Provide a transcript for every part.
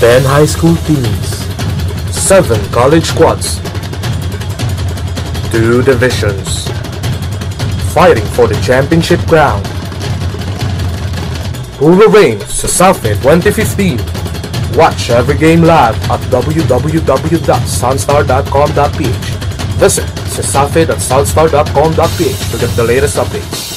10 high school teams, 7 college squads, 2 divisions, fighting for the championship crown. Who will reign sa 2015? Watch every game live at www.sunstar.com.ph. Visit sa Southmid at sunstar.com.ph to get the latest updates.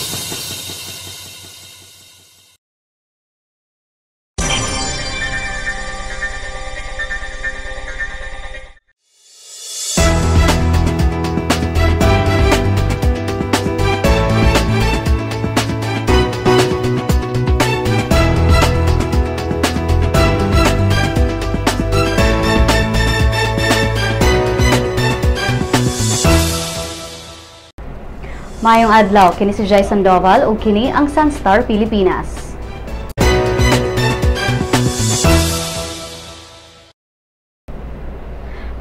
Mayong adlaw kini si Jai Sandoval ug kini ang Sunstar Pilipinas.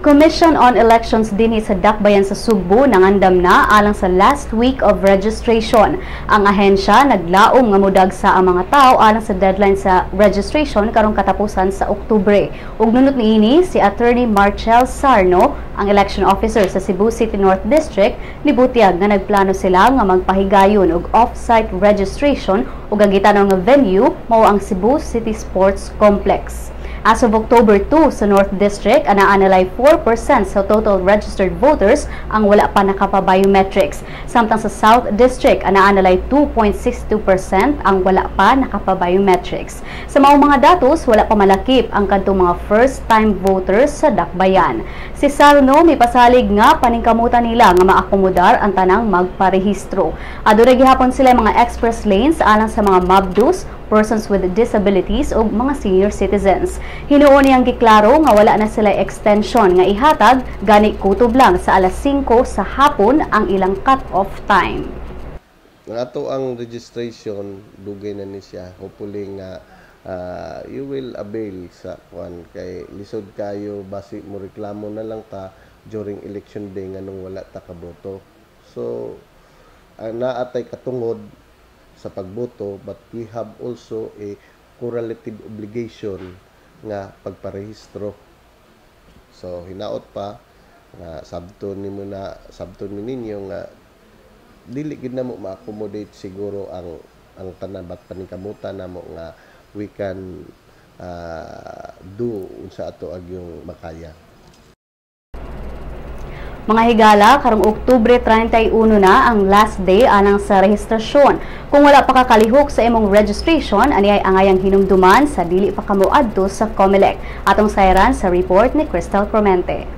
Commission on Elections dinhi sa Dakbayan sa Sugbo nangandam na alang sa last week of registration. Ang ahensya naglaom nga mudag sa ang mga tao alang sa deadline sa registration karong katapusan sa Oktubre. Ug nunot niini si Attorney Marcel Sarno, ang election officer sa Cebu City North District, nibutiag nga nagplano sila nga magpahigayon og off-site registration ug ang gitanong nga venue mao ang Cebu City Sports Complex. As of October 2 sa North District, ana-analay 4% sa total registered voters ang wala pa nakapa-biometrics. Samtang sa South District, ana-analay 2.62% ang wala pa nakapa-biometrics. Sa maong mga datos, wala pa malakip ang kantong mga first-time voters sa Dakbayan. Si Sarno may pasalig nga paningkamutan nila nga maakomodar ang tanang magparehistro. Adore gihapon sila mga express lanes alang sa mga mabdus, persons with disabilities o mga senior citizens. Hinuon niyang giklaro nga wala na sila extension nga ihatag gani kutob lang sa alas 5 sa hapon ang ilang cut-off time. Ato ang registration dugay na ni siya. Hopefully nga uh, you will avail sa kwan kay lisod kayo basi mo reklamo na lang ta during election day nganong wala ta kaboto. So ang naatay katungod sa pagboto but we have also a correlative obligation nga pagparehistro. So hinaot pa nga sabton nimo na sabton ninyo nga dili gid na mo ma-accommodate siguro ang ang tanan bat paningkamutan namo nga we can uh, do unsa ato ag yung makaya. Mga higala, karong Oktubre 31 na ang last day anang sa rehistrasyon. Kung wala pa kakalihok sa imong registration, ani ay angayang hinumduman sa dili pa kamo adto sa COMELEC. Atong sayran sa report ni Crystal Promente.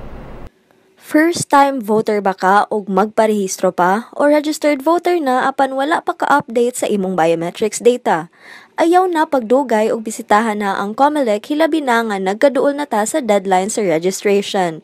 First time voter ba ka o magparehistro pa o registered voter na apan wala pa ka-update sa imong biometrics data? Ayaw na pagdugay o bisitahan na ang COMELEC hilabi na nga nagkaduol na ta sa deadline sa registration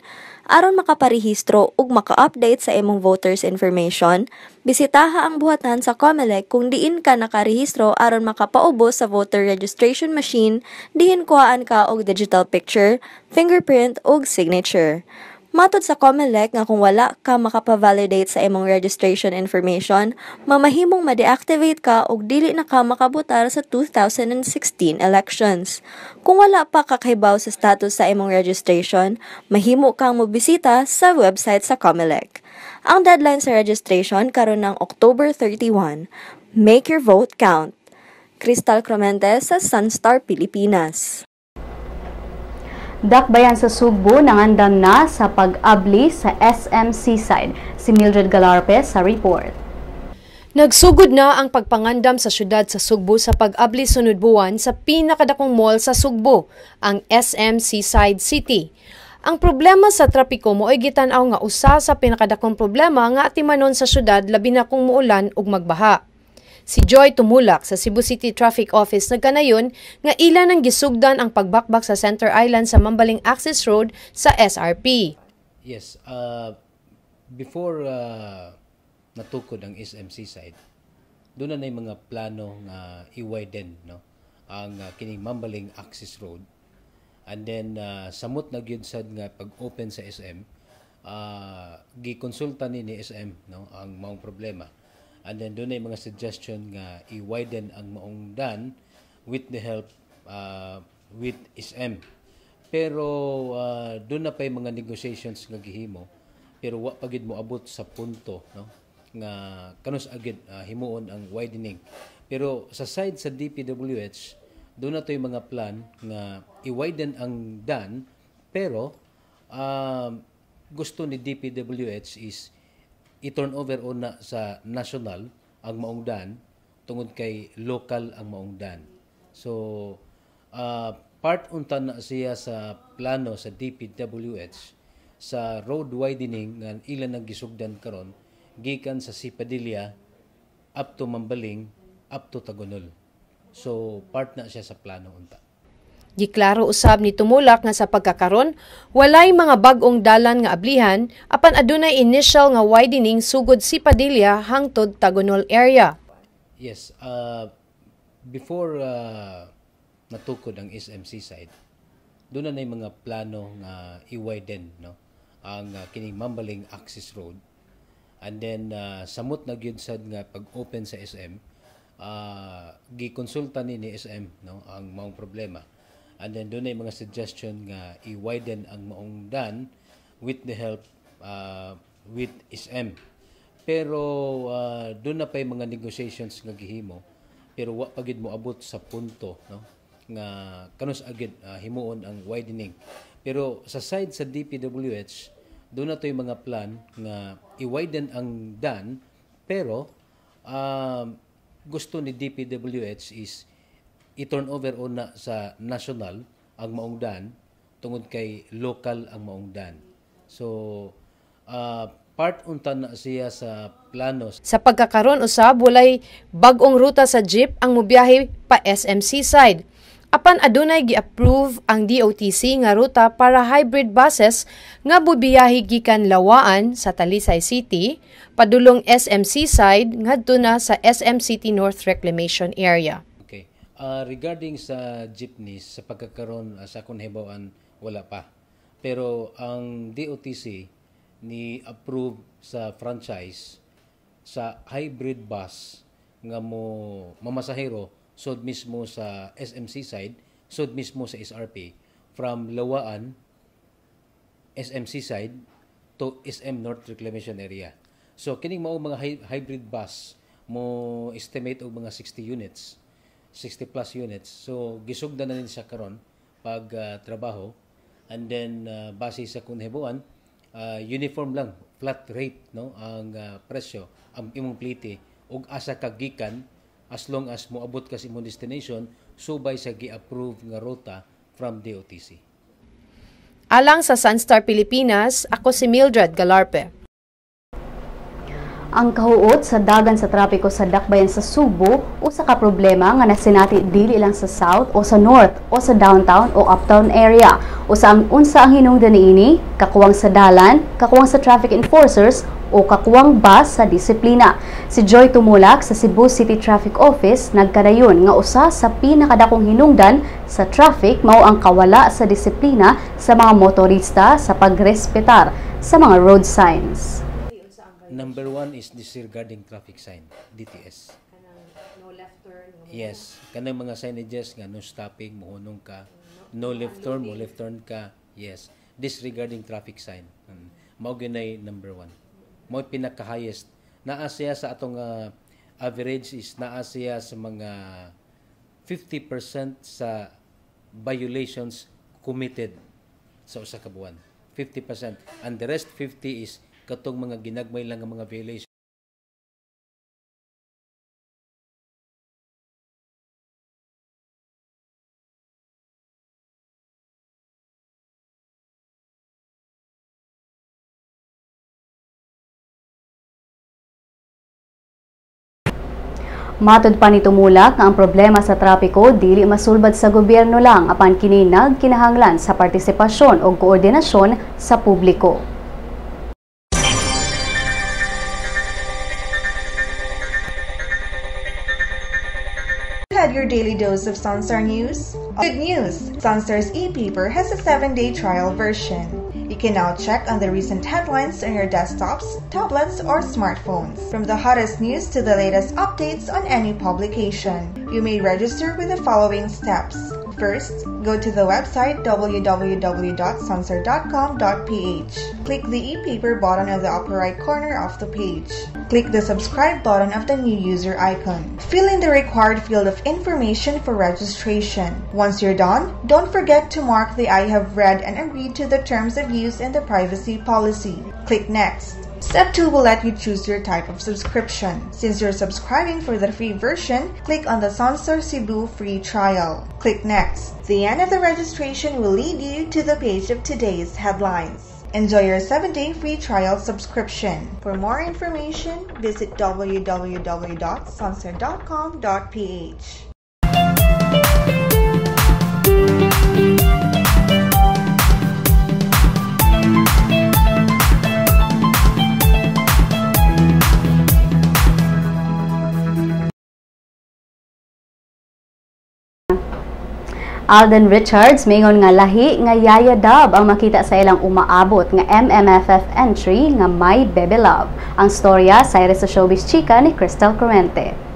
aron makaparehistro ug maka-update sa imong voters information, bisitaha ang buhatan sa COMELEC kung diin ka nakarehistro aron makapaubos sa voter registration machine, diin kuhaan ka og digital picture, fingerprint ug signature. Matod sa COMELEC nga kung wala ka makapa-validate sa imong registration information, mamahimong ma-deactivate ka og dili na ka makabotar sa 2016 elections. Kung wala pa kakahibaw sa status sa imong registration, mahimo kang mobisita sa website sa COMELEC. Ang deadline sa registration karon ng October 31. Make your vote count. Crystal Clemente sa Sunstar Pilipinas. Dakbayan sa Sugbo nangandam na sa pag-abli sa SM Seaside. Si Mildred Galarpe sa report. Nagsugod na ang pagpangandam sa syudad sa Sugbo sa pag-abli sunod buwan sa pinakadakong mall sa Sugbo, ang SM Seaside City. Ang problema sa trapiko mo ay gitanaw nga usa sa pinakadakong problema nga atimanon sa syudad labi na kung muulan ug magbaha. Si Joy Tumulak sa Cebu City Traffic Office nagkanayon nga ilan ang gisugdan ang pagbakbak sa Center Island sa Mambaling Access Road sa SRP. Yes, uh, before uh, natukod ang SMC side, doon na na mga plano nga i-widen no? ang uh, kining Mambaling Access Road. And then, uh, samot na gyud sad nga pag-open sa SM, uh, gikonsulta ni ni SM no, ang maong problema and then doon ay mga suggestion nga i-widen ang maong dan with the help uh, with SM Pero uh, doon na pa yung mga negotiations nga gihimo. Pero wa pagid mo abot sa punto no? Nga kanus agid uh, himuon ang widening. Pero sa side sa DPWH doon na to yung mga plan nga i-widen ang dam pero uh, gusto ni DPWH is i-turn over una sa national ang maong dan tungod kay local ang maong dan. So uh, part unta na siya sa plano sa DPWH sa road widening nga ilan ang gisugdan karon gikan sa Sipadilla up to Mambaling up to Tagonol. So part na siya sa plano unta. Giklaro usab ni tumulak nga sa pagkakaron walay mga bag-ong dalan nga ablihan apan adunay initial nga widening sugod Sipadilla hangtod Tagonol area. Yes, uh, before uh, natukod ang SMC side, doon na, na mga plano nga i-widen no ang uh, kining Mambaling Access Road. And then uh, samot na gyud sad nga pag-open sa SM, uh, gikonsulta ni ni SM no ang maong problema. And then doon ay mga suggestion nga i-widen ang maong dan with the help uh, with SM. Pero uh, doon na pa yung mga negotiations nga gihimo. Pero wa pagid mo abot sa punto no? Nga kanus agid uh, himuon ang widening. Pero sa side sa DPWH, doon na to yung mga plan nga i-widen ang dan. Pero uh, gusto ni DPWH is i-turn over una sa national ang maong dan tungod kay local ang maong dan. So uh, part unta na siya sa planos. Sa pagkakaron usab walay bag-ong ruta sa jeep ang mobiyahe pa SMC side. Apan adunay gi-approve ang DOTC nga ruta para hybrid buses nga bubiyahe gikan Lawaan sa Talisay City padulong SMC side ngadto na sa SM City North Reclamation Area. Uh, regarding sa jeepneys sa pagkakaron uh, sa Kunhibawan wala pa. Pero ang DOTC ni approve sa franchise sa hybrid bus nga mo mamasahero sod mismo sa SMC side, sod mismo sa SRP, from Lawaan, SMC side, to SM North Reclamation Area. So, kining mao mga hy- hybrid bus, mo estimate og mga 60 units, 60 plus units. So, gisugdan na din siya karon pag uh, trabaho. And then, uh, base sa kunhibuan, uh, uniform lang, flat rate, no, ang uh, presyo, ang imong plite, ug asa kagikan as long as moabot ka sa imong destination subay sa gi-approve nga ruta from DOTC. Alang sa Sunstar Pilipinas, ako si Mildred Galarpe. Ang kahuot sa dagan sa trapiko sa dakbayan sa Subo usa ka problema nga nasinati dili lang sa south o sa north o sa downtown o uptown area. Usa ang unsa ang hinungdan niini, kakuwang sa dalan, kakuwang sa traffic enforcers o kakuwang bus sa disiplina. Si Joy Tumulak sa Cebu City Traffic Office nagkadayon nga usa sa pinakadakong hinungdan sa traffic mao ang kawala sa disiplina sa mga motorista sa pagrespetar sa mga road signs. Number one is disregarding traffic sign, DTS. no left turn, Yes, kanang mga signages nga no stopping, mohunong ka, no left turn, mo left turn ka. Yes, disregarding traffic sign. Um, mao ginay number one. Mao pinaka-highest. Naa siya sa atong uh, average is naa siya sa mga 50% sa violations committed sa usa ka buwan. 50%. And the rest 50 is katong mga ginagmay lang nga mga violation Matod pa ni Tumulak nga ang problema sa trapiko dili masulbad sa gobyerno lang apan kini nagkinahanglan sa partisipasyon o koordinasyon sa publiko. Had your daily dose of Sunstar News? Good news! Sunstar's e-paper has a 7-day trial version. You can now check on the recent headlines on your desktops, tablets, or smartphones. From the hottest news to the latest updates on any publication. You may register with the following steps. First, go to the website www.sunstar.com.ph. Click the e-paper button at the upper right corner of the page. Click the subscribe button of the new user icon. Fill in the required field of information for registration. Once you're done, don't forget to mark the I have read and agreed to the terms of use in the privacy policy. Click Next. Step 2 will let you choose your type of subscription. Since you're subscribing for the free version, click on the Sunstar Cebu free trial. Click Next. The end of the registration will lead you to the page of today's headlines. Enjoy your 7-day free trial subscription. For more information, visit www.sunstar.com.ph. Alden Richards mingon nga lahi nga Yaya Dub ang makita sa ilang umaabot nga MMFF entry nga My Baby Love. Ang storya sa sa showbiz chika ni Crystal Corrente.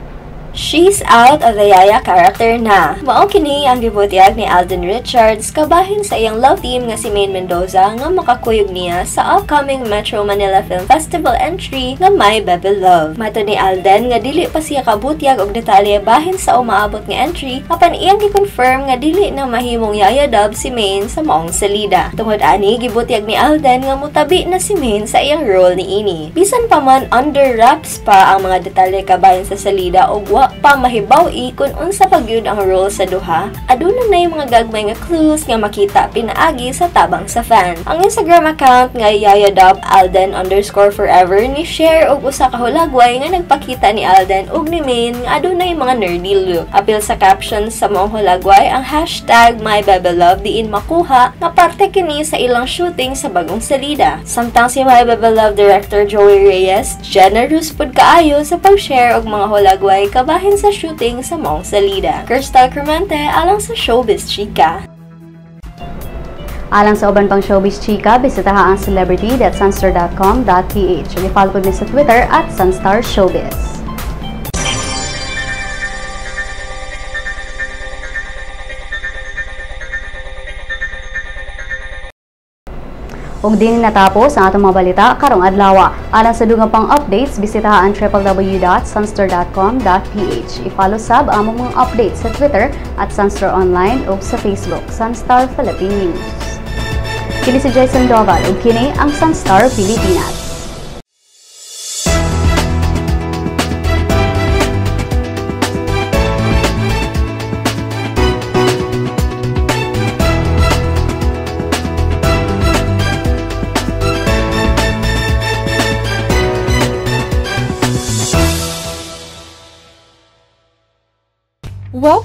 She's out of the Yaya character na. Mao kini ang gibutyag ni Alden Richards kabahin sa iyang love team nga si Maine Mendoza nga makakuyog niya sa upcoming Metro Manila Film Festival entry nga My Baby Love. Mato ni Alden nga dili pa siya kabutyag og detalye bahin sa umaabot nga entry apan iyang gi-confirm nga dili na mahimong Yaya Dub si Maine sa maong salida. Tungod ani gibutyag ni Alden nga mutabi na si Maine sa iyang role ni ini. Bisan pa man under wraps pa ang mga detalye kabahin sa salida og wa pa mahibaw-i kung unsa pagyud ang role sa duha, aduna na yung mga gagmay nga clues nga makita pinaagi sa tabang sa fan. Ang Instagram account nga yayadub Alden underscore forever ni share og usa ka hulagway nga nagpakita ni Alden ug ni Maine nga aduna yung mga nerdy look. Apil sa caption sa maong hulagway ang hashtag MyBabyLove diin makuha nga parte kini sa ilang shooting sa bagong salida. Samtang si MyBabyLove director Joey Reyes, generous pud kaayo sa pag-share og mga hulagway kabahin sa shooting sa maong salida. Crystal Cremente alang sa Showbiz Chica. Alang sa uban pang showbiz chika, bisitaha ang celebrity.sunstar.com.ph. I-follow po sa Twitter at Sunstar Showbiz. Ug din natapos ang atong mga balita karong adlaw. Alang sa dugang pang updates, bisitaha ang www.sunstar.com.ph. I-follow sab ang mga updates sa Twitter at Sunstar Online ug sa Facebook, Sunstar Philippine News. Kini si Jason Doval ug kini ang Sunstar Pilipinas.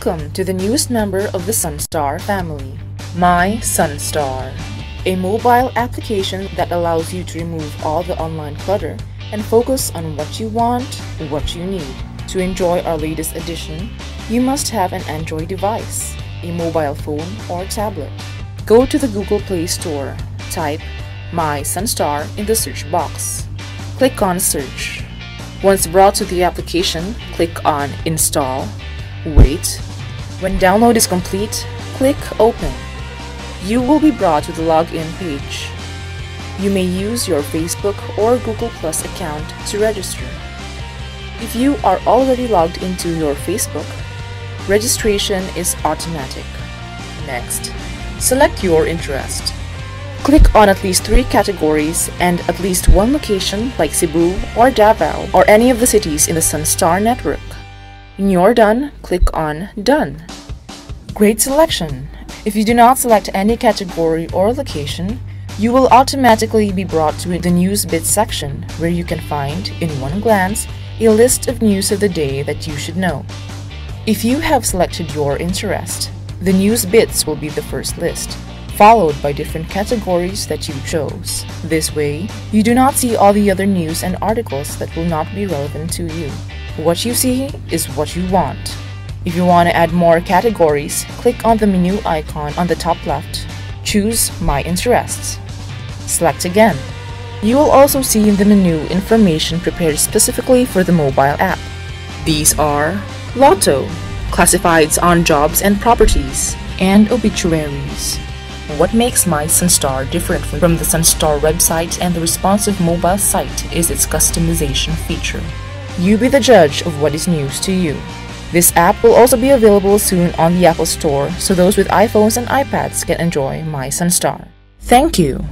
Welcome to the newest member of the Sunstar family, My Sunstar, a mobile application that allows you to remove all the online clutter and focus on what you want, what you need. To enjoy our latest edition, you must have an Android device, a mobile phone, or tablet. Go to the Google Play Store, type My Sunstar in the search box. Click on Search. Once brought to the application, click on Install Wait. When download is complete, click Open. You will be brought to the login page. You may use your Facebook or Google Plus account to register. If you are already logged into your Facebook, registration is automatic. Next, select your interest. Click on at least three categories and at least one location like Cebu or Davao or any of the cities in the Sunstar network. When you're done, click on Done. Great selection! If you do not select any category or location, you will automatically be brought to the News Bits section where you can find, in one glance, a list of news of the day that you should know. If you have selected your interest, the News Bits will be the first list, followed by different categories that you chose. This way, you do not see all the other news and articles that will not be relevant to you. What you see is what you want. If you want to add more categories, click on the menu icon on the top left. Choose My Interests. Select again. You will also see in the menu information prepared specifically for the mobile app. These are Lotto, classifieds on jobs and properties, and obituaries. What makes My Sunstar different from the Sunstar website and the responsive mobile site is its customization feature. You be the judge of what is news to you. This app will also be available soon on the Apple Store, so those with iPhones and iPads can enjoy My Sunstar. Thank you